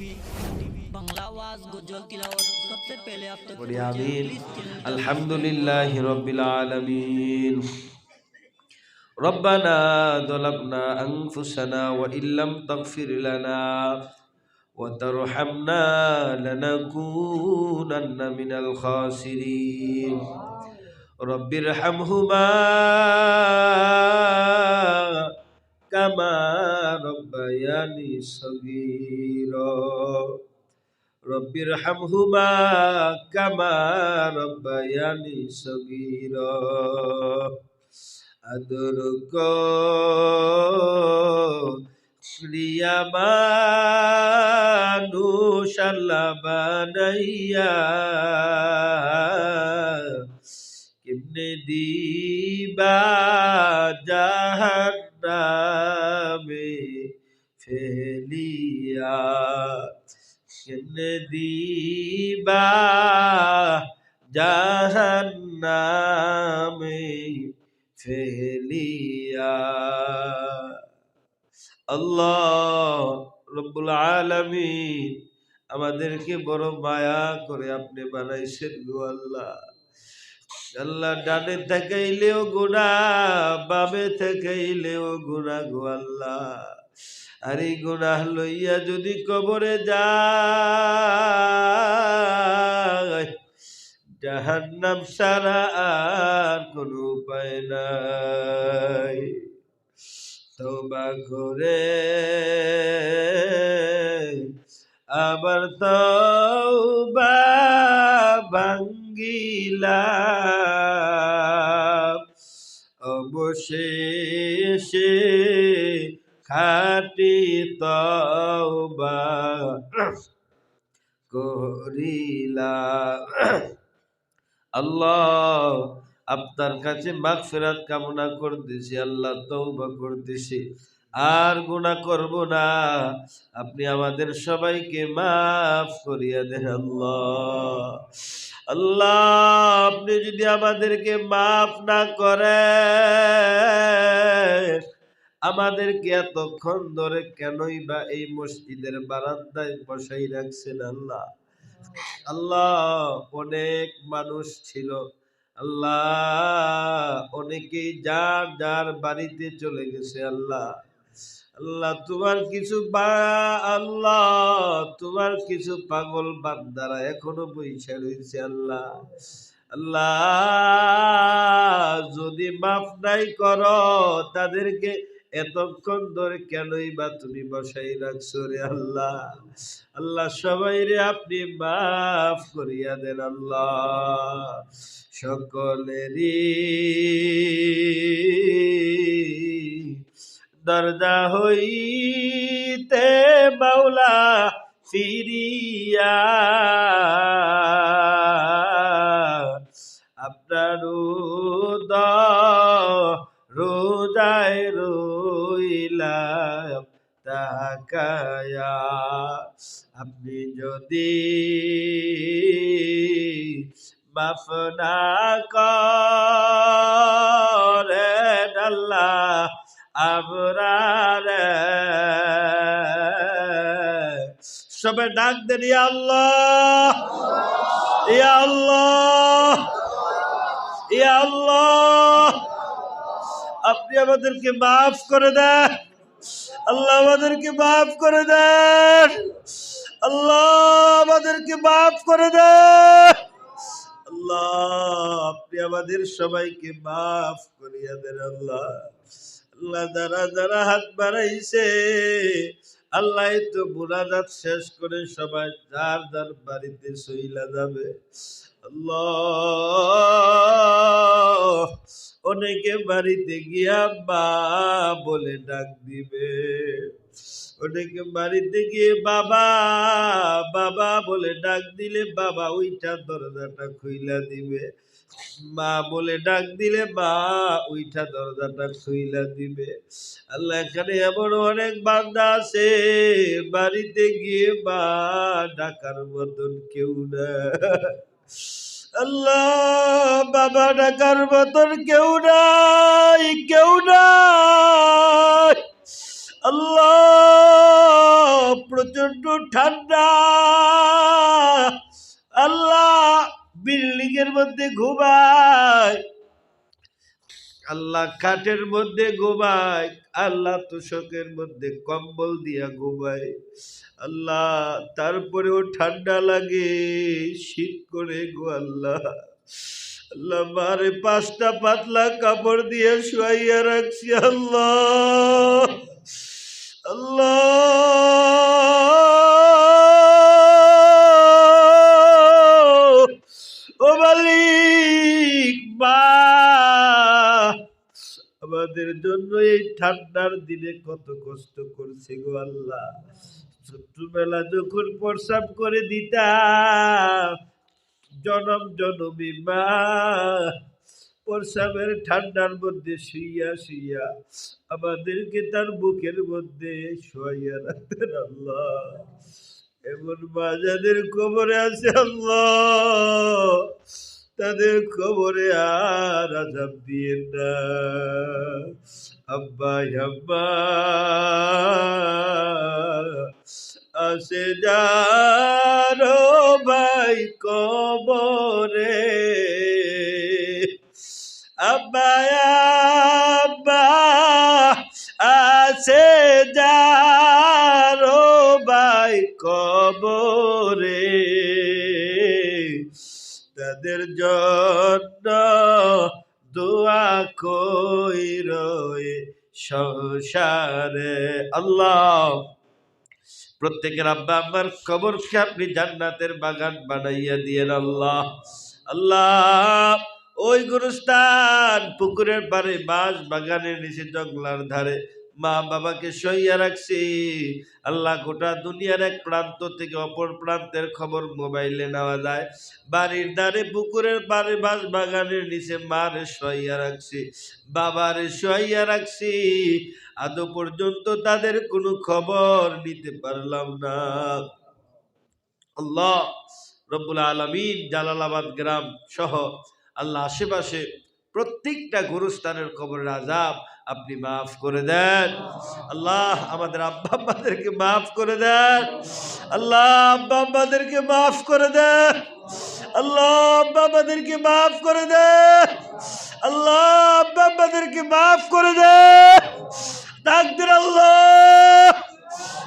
TV Bangla আওয়াজ গজল তিলাওয়াত সবচেয়ে পেলে আপনি করি আমিন আলহামদুলিল্লাহি রাব্বিল আলামিন ربنا ظلمنا أنفسنا وإن لم تغفر لنا وترحمنا لنكونن من الخاسرين رب ارحمهما كما ربياني صغيرا رب ارحمهما كما ربياني صغيرا أدرك রিয়া মানুষ আল্লাহ বানাইয়া কেমনে দিবা জাহান্নামে জাহান্নামে ফেলিয়া। আল্লাহ রব্বুল আলামিন আমাদেরকে বড় মায়া করে আপনি বানাইছেন গো আল্লাহ। আল্লাহ ডানে থাকাইলেও গুণা বামে থাকাইলেও গুণা গো আল্লাহ। আর এই লইয়া যদি কবরে যায়, জাহান্নাম সারা আর কোনো উপায় নাই। তবা করে আবার তবা ভাঙ্গিলা অবশেষে খাটি তবা করিলা। আল্লাহ, আপনার কাছে মাগ ফেরাত কামনা করতেছি, আল্লাহ তৌবা করতেছি। আর গুণা করব না, আপনি আমাদের সবাইকে মাফ করিয়া দেন, আল্লাহ। আল্লাহ, আপনি যদি আমাদেরকে মাফ না করেন আমাদেরকে এতক্ষণ ধরে কেনই বা এই মসজিদের বারান্দায় বসাই রাখছেন আল্লাহ? আল্লাহ, অনেক মানুষ ছিল। আল্লাহ, অনেকেই যার যার বাড়িতে চলে গেছে আল্লাহ। আল্লাহ, তোমার কিছু বা, আল্লাহ, তোমার কিছু পাগল বান্দারা এখনও বৈশা রয়েছে আল্লাহ। আল্লাহ, যদি মাফ নাই করো, তাদেরকে এতক্ষণ ধরে কেনই বা তুমি বসাই রাখছো রে আল্লাহ? আল্লাহ সবাই রে আপনি মাফ করিয়া দেন আল্লাহ। সকলেরই দরজা হইতে মাওলা ফিরিয়া আপনার তাকায়া আপনি যদি মাফ না করেন আল্লাহ আমরার সবে ডাক দেন, ইয়া আল্লাহ ইয়া আল্লাহ ইয়া আল্লাহ, আপনি আমাদেরকে মাফ করে দেন। আল্লাহ আমাদেরকে মাফ করে দেন। আল্লাহ আমাদেরকে মাফ করে দেন। আল্লাহ, আপনি আমাদের সবাইকে মাফ করিয়া দেন আল্লাহ। আল্লাহ যারা যারা হাত বাড়াইছে, আল্লাহ তো মুনাজাত শেষ করে সবাই যার যার বাড়িতে সইলা যাবে। আল্লাহ। অনেকে বাড়িতে গিয়া বা বলে ডাক দিবে। অনেকে বাড়িতে গিয়ে বাবা বাবা বলে ডাক দিলে বাবা ওইটা দরজাটা খুইলা দিবে। মা বলে ডাক দিলে মা ওইটা দরজাটা খুইলা দিবে। আল্লাহ এখানে এমন অনেক বান্দা আছে, বাড়িতে গিয়ে মা ডাকার মতন কেউ না। আল্লাহ, বাবা ডাকার মতন কেউ নাই কেউ নাই। আল্লাহ প্রচণ্ড ঠান্ডা। আল্লাহ বিল্ডিং এর মধ্যে ঘুমায়। আল্লাহ কাঠের মধ্যে ঘুমায়, আল্লাহ তোষকের মধ্যে কম্বল দিয়া ঘুমায়। আল্লাহ, তারপরেও ঠান্ডা লাগে, শীত করে গো আল্লাহ। আল্লাহ, মারে পাঁচটা পাতলা কাপড় দিয়ে শুয়াইয়া রাখছি আল্লাহ। আল্লাহ। আমাদের জন্য এই ঠান্ডার দিনে কত কষ্ট করছে গো আল্লাহ। ছোট্টবেলা যখন প্রসাব করে দিতাম, জনম জনমী মা প্রসাবের ঠান্ডার মধ্যে শুইয়া শুইয়া আমাদেরকে তার বুকের মধ্যে শোয়াইয়া রাখতেন আল্লাহ। এমন মা যাদের কবরে আছে আল্লাহ। তাদের কবরে আর আজাব দিয়ে না। আব্বা আব্বা আসে যারো ভাই কবরে। আব্বা আব্বা আছে যারো ভাই কবরে। তাদের জন্য দোয়া কই রয়ে সংসারে। আল্লাহ, প্রত্যেকের আব্বা আম্মার কবরকে আপনি জান্নাতের বাগান বানাইয়া দিয়েন আল্লাহ। আল্লাহ, ওই গুরুস্থান পুকুরের পারে বাঁশ বাগানের নিচে জঙ্গলার ধারে মা বাবাকে সইয়া রাখছি। আল্লাহ গোটা দুনিয়ার এক প্রান্ত থেকে অপর প্রান্তের খবর মোবাইলে নেওয়া যায়। বাড়ির ধারে পুকুরের পারে বাঁশ বাগানের নিচে মারে সইয়া রাখছি। বাবারে সইয়া রাখছি। আদৌ পর্যন্ত তাদের কোনো খবর নিতে পারলাম না। আল্লাহ রব্বুল আলমিন জালালাবাদ গ্রাম সহ আল্লাহ আশেপাশে প্রত্যেকটা গুরুস্থানের খবরের আজাব আপনি মাফ করে দেন। আল্লাহ আমাদের আব্বা আব্বাদেরকে মাফ করে দেন। আল্লাহ আব্বা আব্বাদেরকে মাফ করে দেন। আল্লাহ আব্বা আব্বাদেরকে মাফ করে দেন। আল্লাহ আব্বা আব্বাদেরকে মাফ করে দেন। তাকদির আল্লাহ।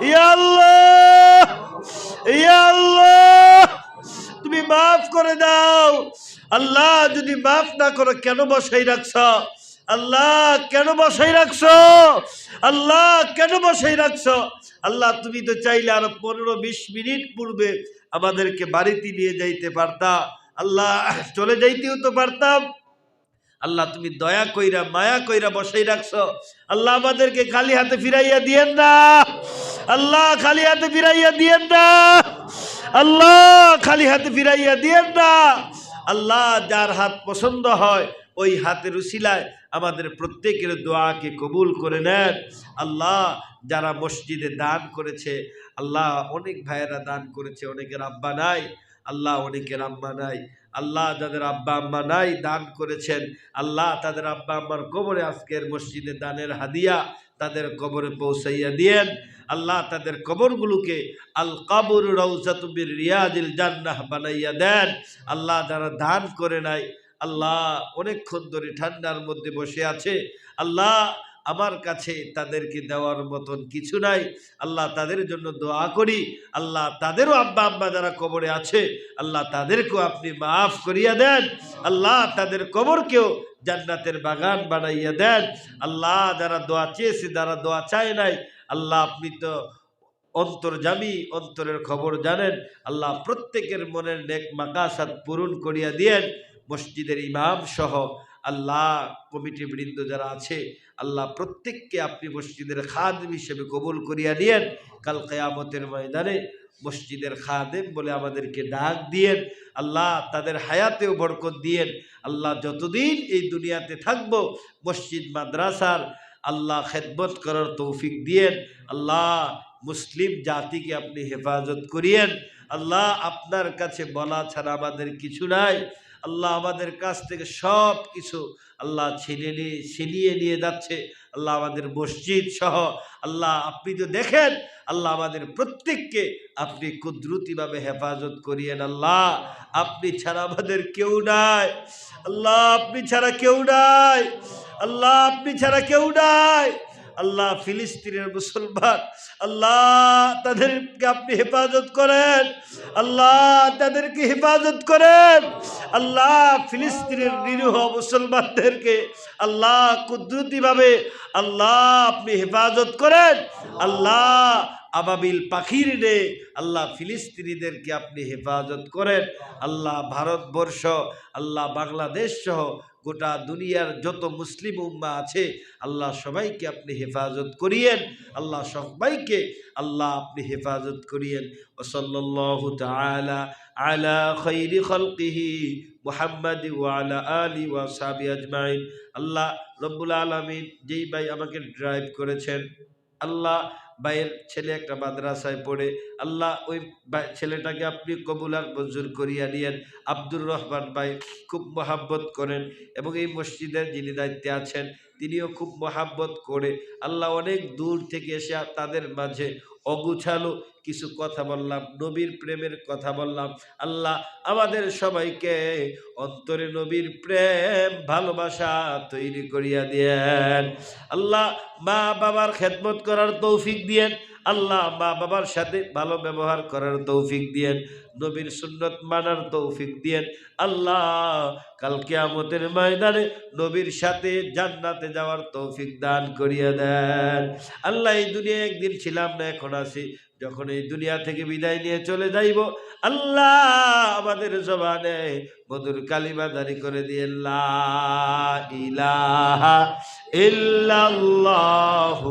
ইয়া আল্লাহ। ইয়া আল্লাহ। তুমি মাফ করে দাও। আল্লাহ যদি মাফ না করো কেন বসাই রাখছ? আল্লাহ কেন বসাই রাখছ? আল্লাহ কেন বসাই রাখছ? আল্লাহ, তুমি তো চাইলে আরও পনেরো বিশ মিনিট পূর্বে আমাদেরকে বাড়িতে নিয়ে যাইতে পারতা। আল্লাহ, চলে যাইতেও তো পারতাম। আল্লাহ, তুমি দয়া কইরা, মায়া কইরা বসাই রাখছো। আল্লাহ, আমাদেরকে খালি হাতে ফিরাইয়া দিয়েন না। আল্লাহ, খালি হাতে ফিরাইয়া দিয়েন না। আল্লাহ, খালি হাতে ফিরাইয়া দিয়েন না। আল্লাহ, যার হাত পছন্দ হয় ওই হাতের উসিলায় আমাদের প্রত্যেকের দোয়াকে কবুল করে নেন। আল্লাহ যারা মসজিদে দান করেছে, আল্লাহ অনেক ভাইয়েরা দান করেছে, অনেকের আব্বা নাই, আল্লাহ অনেকের আম্মা নাই, আল্লাহ যাদের আব্বা আম্মা নাই দান করেছেন, আল্লাহ তাদের আব্বা আম্মার কবরে আজকের মসজিদে দানের হাদিয়া তাদের কবরে পৌঁছাইয়া দিয়েন। আল্লাহ তাদের কবরগুলোকে আল কাবুর রৌজাতুবির রিয়াদিল জান্নাহ বানাইয়া দেন। আল্লাহ যারা দান করে নাই আল্লাহ অনেকক্ষণ ধরে ঠান্ডার মধ্যে বসে আছে। আল্লাহ আমার কাছে তাদেরকে দেওয়ার মতন কিছু নাই। আল্লাহ তাদের জন্য দোয়া করি। আল্লাহ তাদেরও আব্বা আব্বা যারা কবরে আছে, আল্লাহ তাদেরকেও আপনি মাফ করিয়া দেন। আল্লাহ তাদের কবরকেও জান্নাতের বাগান বানাইয়া দেন। আল্লাহ যারা দোয়া চেয়েছে, যারা দোয়া চায় নাই, আল্লাহ আপনি তো অন্তর্জামী অন্তরের খবর জানেন। আল্লাহ প্রত্যেকের মনের নেক মাকাসাত পূরণ করিয়া দিয়েন। মসজিদের ইমাম সহ আল্লাহ কমিটি বৃন্দ যারা আছে, আল্লাহ প্রত্যেককে আপনি মসজিদের খাদেম হিসেবে কবুল করিয়া নিয়েন। কাল কেয়ামতের ময়দানে মসজিদের খাদেম বলে আমাদেরকে ডাক দিয়েন। আল্লাহ তাদের হায়াতেও বরকত দিয়েন। আল্লাহ যতদিন এই দুনিয়াতে থাকব, মসজিদ, মাদ্রাসার, আল্লাহ খেদমত করার তৌফিক দিয়েন। আল্লাহ মুসলিম জাতিকে আপনি হেফাজত করিয়েন। আল্লাহ আপনার কাছে বলা ছাড়া আমাদের কিছু নাই। আল্লাহ আমাদের কাছ থেকে সব কিছু আল্লাহ ছিনিয়ে নিয়ে ছিনিয়ে নিয়ে যাচ্ছে। আল্লাহ আমাদের মসজিদ সহ, আল্লাহ আপনি তো দেখেন, আল্লাহ আমাদের প্রত্যেককে আপনি কুদরতিভাবে হেফাজত করিয়েন আল্লাহ। আপনি ছাড়া আমাদের কেউ নাই। আল্লাহ আপনি ছাড়া কেউ নাই। আল্লাহ আপনি ছাড়া কেউ নাই। আল্লাহ ফিলিস্তিনের মুসলমান, আল্লাহ তাদেরকে আপনি হেফাজত করেন, আল্লাহ তাদেরকে হেফাজত করেন, আল্লাহ ফিলিস্তিনের নিরীহ মুসলমানদেরকে আল্লাহ কুদরতিভাবে আল্লাহ আপনি হেফাজত করেন, আল্লাহ আবাবিল পাখির রে আল্লাহ ফিলিস্তিনিদেরকে আপনি হেফাজত করেন। আল্লাহ ভারতবর্ষ, আল্লাহ বাংলাদেশ সহ গোটা দুনিয়ার যত মুসলিম উম্মা আছে, আল্লাহ সবাইকে আপনি হেফাজত করিয়েন। আল্লাহ সবাইকে আল্লাহ আপনি হেফাজত করিয়েন। খৈরি খলকিহি মুহাম্মাদ আলি আজমাইন। আল্লাহ রব্বুল আলমিন যেই ভাই আমাকে ড্রাইভ করেছেন, আল্লাহ ভাইয়ের ছেলে একটা মাদ্রাসায় পড়ে, আল্লাহ ওই ছেলেটাকে আপনি কবুলার মঞ্জুর করিয়া নিয়েন। আব্দুর রহমান ভাই খুব মহাব্বত করেন এবং এই মসজিদের যিনি দায়িত্বে আছেন, তিনিও খুব মহাব্বত করে আল্লাহ অনেক দূর থেকে এসে তাদের মাঝে অগুছালো কিছু কথা বললাম, নবীর প্রেমের কথা বললাম। আল্লাহ আমাদের সবাইকে অন্তরে নবীর প্রেম, ভালোবাসা তৈরি করিয়া দিয়েন। আল্লাহ মা বাবার খেদমত করার তৌফিক দিয়েন। আল্লাহ মা বাবার সাথে ভালো ব্যবহার করার তৌফিক দিয়েন, নবীর সুন্নত মানার তৌফিক দিয়েন। আল্লাহ কালকে আমতের ময়দানে নবীর সাথে জান্নাতে যাওয়ার তৌফিক দান করিয়া দেন। আল্লাহ এই দুনিয়া একদিন ছিলাম না, এখন আছি। যখন এই দুনিয়া থেকে বিদায় নিয়ে চলে যাইব, আল্লাহ আমাদের জবানে মধুর কালিমা দানি করে দিয়ে ইলাহা ইল্লাল্লাহু